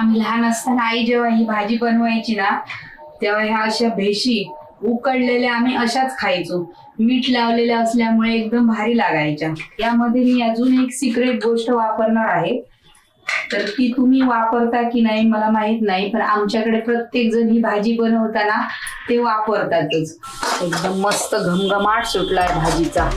आम्ही लहान असताना आई जेव्हा ही भाजी बनवायची ना तेव्हा ह्या अशा भेशी उकडलेल्या आम्ही अशाच खायचो. मीठ लावलेल्या असल्यामुळे एकदम भारी लागायच्या. यामध्ये मी अजून एक सिक्रेट गोष्ट वापरणार आहे. तर ती तुम्ही वापरता की नाही मला माहीत नाही पण आमच्याकडे प्रत्येक जण ही भाजी बनवताना ते वापरतातच. एकदम मस्त घमघमाट सुटलाय भाजीचा.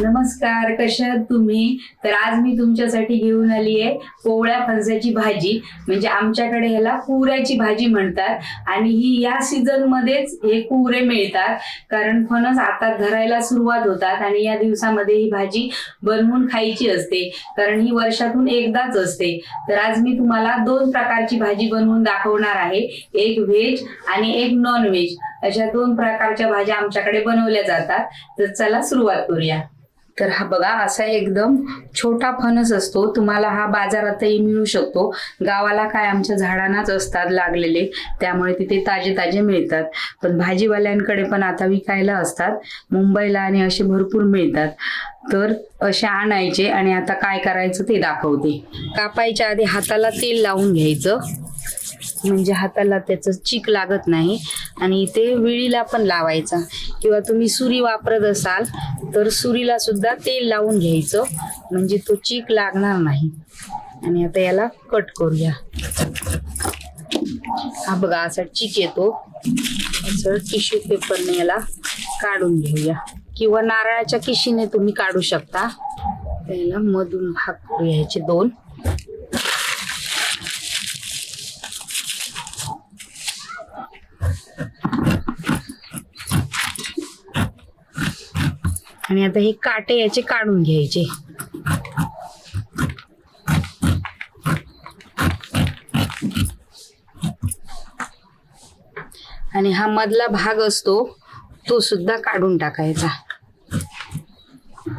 नमस्कार कशा आहात तुम्ही? तर आज मी तुमच्यासाठी घेऊन आली आहे कोवळ्या फणसाची भाजी. म्हणजे आमच्याकडे ह्याला कुऱ्याची भाजी म्हणतात आणि ही या सीझन मध्येच हे कुरे मिळतात. कारण फणस आता धरायला सुरुवात होतात आणि या दिवसामध्ये ही भाजी बनवून खायची असते. कारण ही वर्षातून एकदाच असते. तर आज मी तुम्हाला दोन प्रकारची भाजी बनवून दाखवणार आहे. एक व्हेज आणि एक नॉन व्हेज अशा दोन प्रकारच्या भाज्या आमच्याकडे बनवल्या जातात. तर चला सुरुवात करूया. तर हा बघा असा एकदम छोटा फणस असतो. तुम्हाला हा बाजारातही मिळू शकतो. गावाला काय आमच्या झाडांनाच असतात लागलेले. त्यामुळे तिथे ताजे ताजे मिळतात. पण भाजीवाल्यांकडे पण आता विकायला असतात. मुंबईला आणि असे भरपूर मिळतात. तर असे आणायचे आणि आता काय करायचं ते दाखवते. कापायच्या आधी हाताला तेल लावून घ्यायचं. म्हणजे हाताला त्याचं चीक लागत नाही. आणि ते विळीला पण लावायचा. किंवा तुम्ही सुरी वापरत असाल तर सुरीला सुद्धा तेल लावून घ्यायचं. म्हणजे तो चीक लागणार नाही. आणि आता याला कट करूया. हा बघा असा चीक येतो. असं टिश्यू पेपरने याला काढून घेऊया. किंवा नारळाच्या किशीने तुम्ही काढू शकता. त्याला मधून भाग घ्यायचे दोन. आणि आता हे काटे याचे काढून घ्यायचे. आणि हा मधला भाग असतो तो सुद्धा काढून टाकायचा.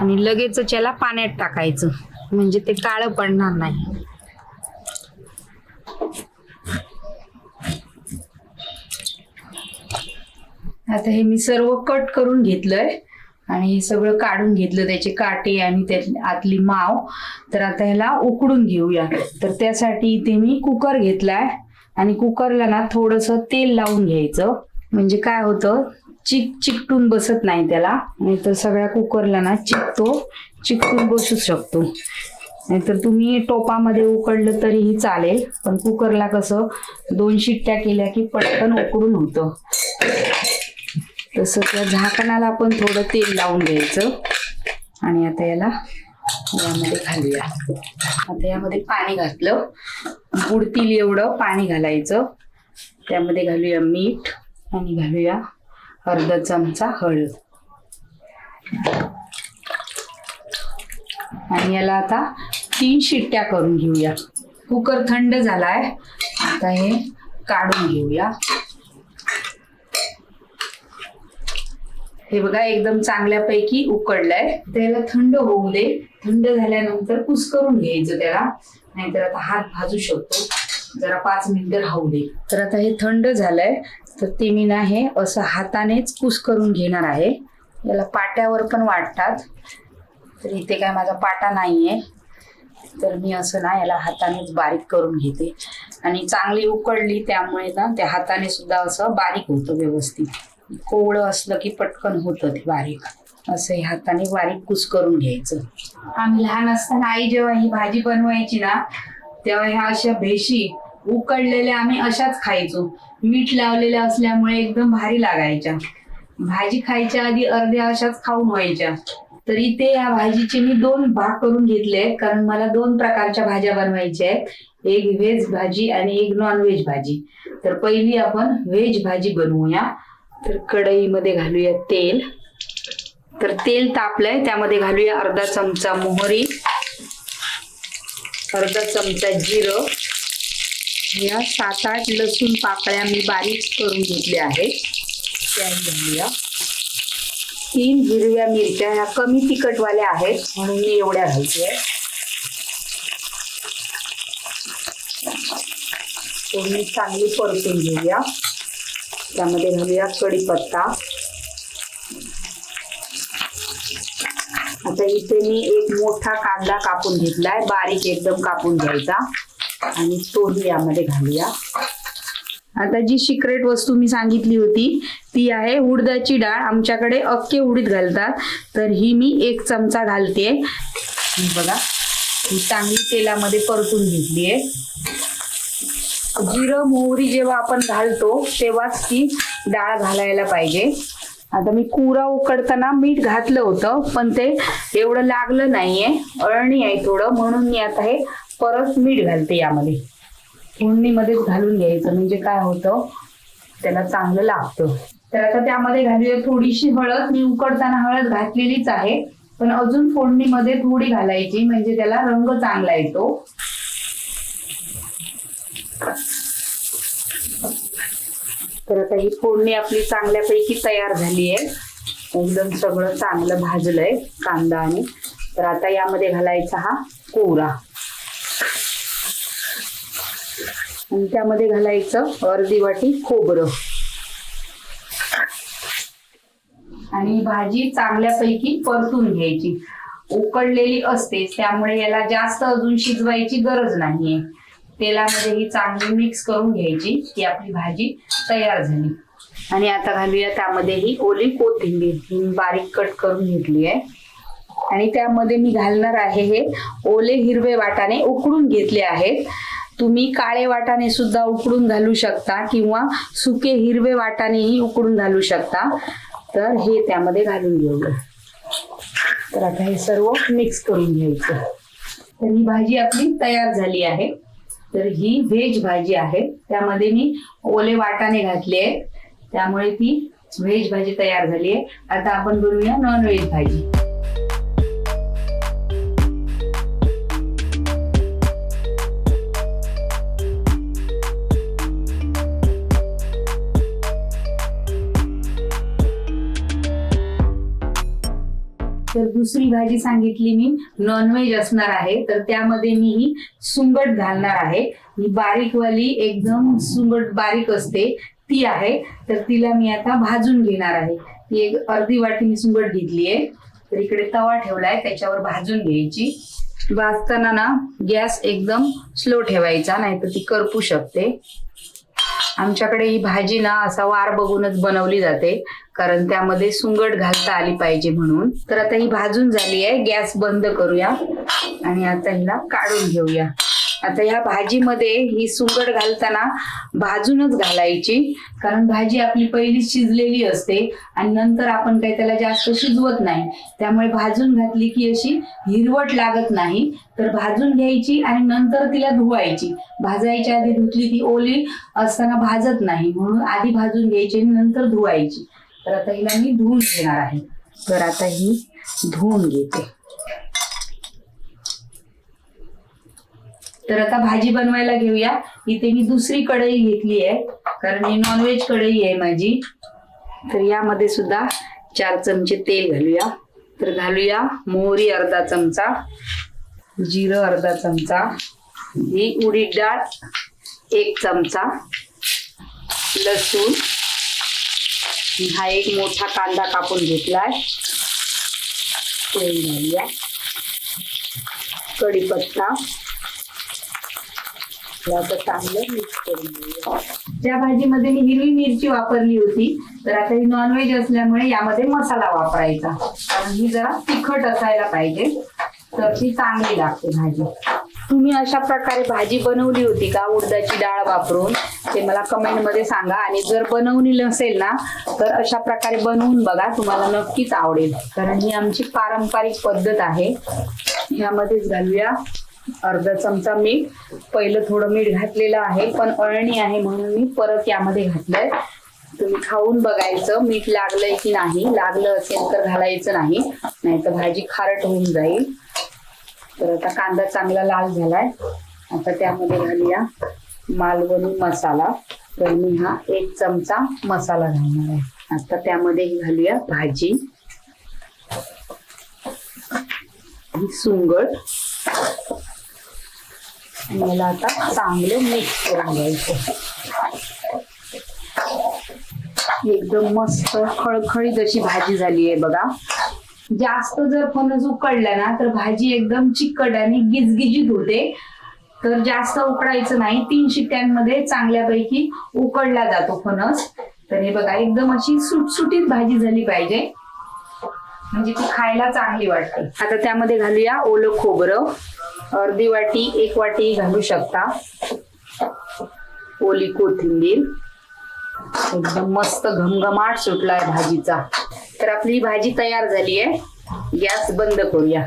आणि लगेच याला पाण्यात टाकायचं म्हणजे ते काळं पडणार नाही. आता हे मी सर्व कट करून घेतलंय. आणि हे सगळं काढून घेतलं त्याचे काटे आणि त्यातली आतली माव. तर आता ह्याला उकडून घेऊया. तर त्यासाठी इथे मी कुकर घेतलाय. आणि कुकरला ना थोडस तेल लावून घ्यायचं. म्हणजे काय होतं? चिक चिकटून बसत नाही त्याला. नाहीतर सगळ्या कुकरला ना चिकतो चिकटून बसू शकतो. नाहीतर तुम्ही टोपामध्ये उकडलं तरीही चालेल. पण कुकरला कसं दोन शिट्ट्या केल्या की पटकन उकडून होतं. तसं या झाकणाला आपण थोडं तेल लावून घ्यायचं. आणि आता याला यामध्ये घालूया. आता यामध्ये पाणी घातलं. बुडतील एवढं पाणी घालायचं. त्यामध्ये घालूया मीठ आणि घालूया अर्धा चमचा हळद. आणि याला आता तीन शिट्ट्या करून घेऊया. कुकर थंड झालाय. आता हे काढून घेऊया. हे बघा एकदम चांगल्यापैकी उकडलंय. त्याला थंड होऊ दे. थंड झाल्यानंतर कुस्करून घ्यायचं त्याला. नाहीतर आता हात भाजू शकतो. जरा पाच मिनिटं राहू दे. तर आता हे थंड झालंय. तर ते मी ना हे असं हातानेच कुस करून घेणार आहे. याला पाट्यावर पण वाटतात. तर इथे काय माझा पाटा नाहीये. तर मी असं ना याला हातानेच बारीक करून घेते. आणि चांगली उकडली त्यामुळे ना त्या हाताने सुद्धा असं बारीक होतं व्यवस्थित. कोवळं असलं की पटकन होतं ते बारीक. असं हाताने बारीक कुस करून घ्यायचं. आम्ही लहान असताना आई जेव्हा ही भाजी बनवायची ना तेव्हा ह्या अशा भेशी उकडलेल्या आम्ही अशाच खायचो. मीठ लावलेल्या असल्यामुळे एकदम भारी लागायच्या. भाजी खायच्या आधी अर्ध्या अशाच खाऊन व्हायच्या. तर इथे या भाजीचे मी दोन भाग करून घेतले आहेत कारण मला दोन प्रकारच्या भाज्या बनवायच्या आहेत. एक व्हेज भाजी आणि एक नॉन व्हेज भाजी. तर पहिली आपण व्हेज भाजी बनवूया. तर कढईमध्ये घालूया तेल. तर तेल तापलंय त्यामध्ये घालूया अर्धा चमचा मोहरी अर्धा चमचा जिरं या सात आठ लसूण पाकळ्या मी बारीक करून घेतल्या आहेत. त्या घालूया. तीन हिरव्या मिरच्या ह्या कमी तिखटवाल्या आहेत म्हणून मी एवढ्या घालते. फोडणी चांगली परतून घेऊया. त्यामध्ये घालूया कढीपत्ता. आता इथे मी एक मोठा कांदा कापून घेतलाय बारीक एकदम कापून घ्यायचा. आणि तोही यामध्ये घालूया. आता जी सिक्रेट वस्तू मी सांगितली होती ती आहे उडदाची डाळ. आमच्याकडे अख्खे उडीद घालतात तर ही मी एक चमचा घालते बघा चांगली तेलामध्ये परतून घेतली आहे जिरं मोहरी जेव्हा आपण घालतो तेव्हाच ती डाळ घालायला पाहिजे. आता मी कुरा उकडताना मीठ घातलं होतं पण ते एवढं लागलं नाहीये. अळणी आहे थोडं म्हणून मी आता हे परत मीठ घालते यामध्ये. फोडणीमध्येच घालून घ्यायचं म्हणजे काय होतं त्याला चांगलं लागतं. तर आता त्यामध्ये घालूया थोडीशी हळद. मी उकडताना हळद घातलेलीच आहे पण अजून फोडणीमध्ये थोडी घालायची म्हणजे त्याला रंग चांगला येतो. तर आता ही फोडणी आपली चांगल्यापैकी तयार झाली आहे. एकदम सगळं चांगलं भाजलंय कांदा आणि. तर आता यामध्ये घालायचा हा कोरा आणि त्यामध्ये घालायचं अर्धी वाटी खोबरं. आणि भाजी चांगल्यापैकी परतून घ्यायची. उकडलेली असतेच त्यामुळे याला जास्त अजून शिजवायची गरज नाहीये. तेलामध्ये ही चांगली मिक्स करून घ्यायची की आपली भाजी तयार झाली. आणि आता घालूया त्यामध्ये ही ओली कोथिंबीर ही मी बारीक कट करून घेतली आहे. आणि त्यामध्ये मी घालणार आहे हे ओले हिरवे वाटाणे उकडून घेतले आहेत. तुम्ही काळे वाटाणे सुद्धा उकडून घालू शकता किंवा सुके हिरवे वाटाणेही उकडून घालू शकता. तर हे त्यामध्ये घालून घेऊया. तर आता हे सर्व मिक्स करून घ्यायचं. तर ही भाजी आपली तयार झाली आहे. तर ही व्हेज भाजी आहे. त्यामध्ये मी ओले वाटाणे घातले आहेत. त्यामुळे ती व्हेज भाजी तयार झाली आहे. आता आपण बनवूया नॉन व्हेज भाजी. दुसरी भाजी सांगितली मी नॉनव्हेज असणार आहे तर त्यामध्ये मी ही सुंगट घालणार आहे. बारीकवाली एकदम सुंगट बारीक असते ती आहे. तर तिला मी आता भाजून घेणार आहे. ती एक अर्धी वाटी मी सुंगट घेतली आहे. तर इकडे तवा ठेवलाय त्याच्यावर भाजून घ्यायची. भाजताना ना गॅस एकदम स्लो ठेवायचा नाहीतर ती करपू शकते. आमच्याकडे ही भाजी ना असा वार बघूनच बनवली जाते. कारण त्यामध्ये सुंगट घालता आली पाहिजे म्हणून. तर आता ही भाजून झाली आहे. गॅस बंद करूया. आणि आता हिला काढून घेऊया. आता ह्या भाजीमध्ये ही सुंगड घालताना भाजूनच घालायची. कारण भाजी आपली पहिली शिजलेली असते आणि नंतर आपण काही त्याला जास्त शिजवत नाही. त्यामुळे भाजून घातली की अशी हिरवट लागत नाही. तर भाजून घ्यायची आणि नंतर तिला धुवायची. भाजायच्या आधी धुतली ती ओली असताना भाजत नाही. म्हणून आधी भाजून घ्यायची आणि नंतर धुवायची. तर आता हिला मी धुवून घेणार आहे. तर आता ही धुवून घेते. तर आता भाजी बनवायला घेऊया. इथे मी दुसरी कढई घेतली आहे कारण ही नॉनव्हेज कढई आहे माझी. तर यामध्ये सुद्धा चार चमचे तेल घालूया. तर घालूया मोहरी अर्धा चमचा जिरं अर्धा चमचा ही उडीद डाळ एक चमचा लसूण. हा एक मोठा कांदा कापून घेतलाय. तेल घालूया. कढीपत्ता. आता चांगलं मिक्स करून घेऊया. ज्या भाजीमध्ये मी हिरवी मिरची वापरली होती तर आता ही नॉनव्हेज असल्यामुळे यामध्ये मसाला वापरायचा. कारण ही जरा तिखट असायला पाहिजे तर ती चांगली लागते भाजी. तुम्ही अशा प्रकारे भाजी बनवली होती का? उडदाची डाळ वापरून? ते मला कमेंटमध्ये सांगा. आणि जर बनवली नसेल ना तर अशा प्रकारे बनवून बघा. तुम्हाला नक्कीच आवडेल. कारण ही आमची पारंपरिक पद्धत आहे. ह्यामध्येच घालूया. अर्धा चमचा मीठ पहिलं थोडं मीठ घातलेलं आहे पण अळणी आहे म्हणून मी परत यामध्ये घातलंय. तुम्ही खाऊन बघायचं मीठ लागलंय की नाही लागलं असेल तर घालायचं नाही नाहीतर भाजी खारट होऊन जाईल. तर आता कांदा चांगला लाल झालाय. आता त्यामध्ये घालूया मालवणी मसाला. तर मी हा एक चमचा मसाला घालणार आहे. आता त्यामध्ये घालूया भाजी. सुंगट मला याला आता चांगलं मिक्स करून घ्यायचं. एकदम मस्त खळखळीत अशी भाजी झाली आहे बघा. जास्त जर फणस उकडला ना तर भाजी एकदम चिकट आणि गिजगिजीत होते. तर जास्त उकडायचं नाही. तीन शिट्ट्यांमध्ये चांगल्यापैकी उकडला जातो फणस. तर हे बघा एकदम अशी सुटसुटीत भाजी झाली पाहिजे. म्हणजे ती खायला चांगली वाटते. आता त्यामध्ये घालूया ओलं खोबरं. अर्धी वाटी एक वाटी घालू शकता. ओली कोथिंबीर. एकदम मस्त घमघमाट सुटलाय भाजीचा. तर आपली भाजी तयार झाली आहे. गॅस बंद करूया.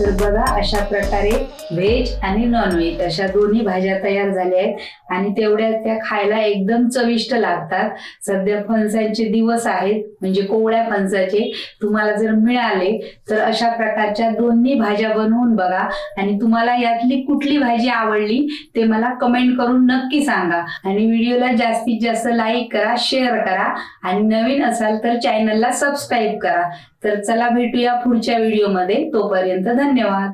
तर बघा अशा प्रकारे व्हेज आणि नॉनव्हेज अशा दोन्ही भाज्या तयार झाल्या आहेत. आणि तेवढ्या त्या खायला एकदम चविष्ट लागतात. सध्या फणसांचे दिवस आहेत म्हणजे कोवळ्या फणसाचे. तुम्हाला जर मिळाले तर अशा प्रकारच्या दोन्ही भाज्या बनवून बघा. आणि तुम्हाला यातली कुठली भाजी आवडली ते मला कमेंट करून नक्की सांगा. आणि व्हिडिओला जास्तीत जास्त लाईक करा शेअर करा. आणि नवीन असाल तर चॅनलला सबस्क्राईब करा. तर चला भेटूया पुढच्या व्हिडिओमध्ये तोपर्यंत धन्यवाद.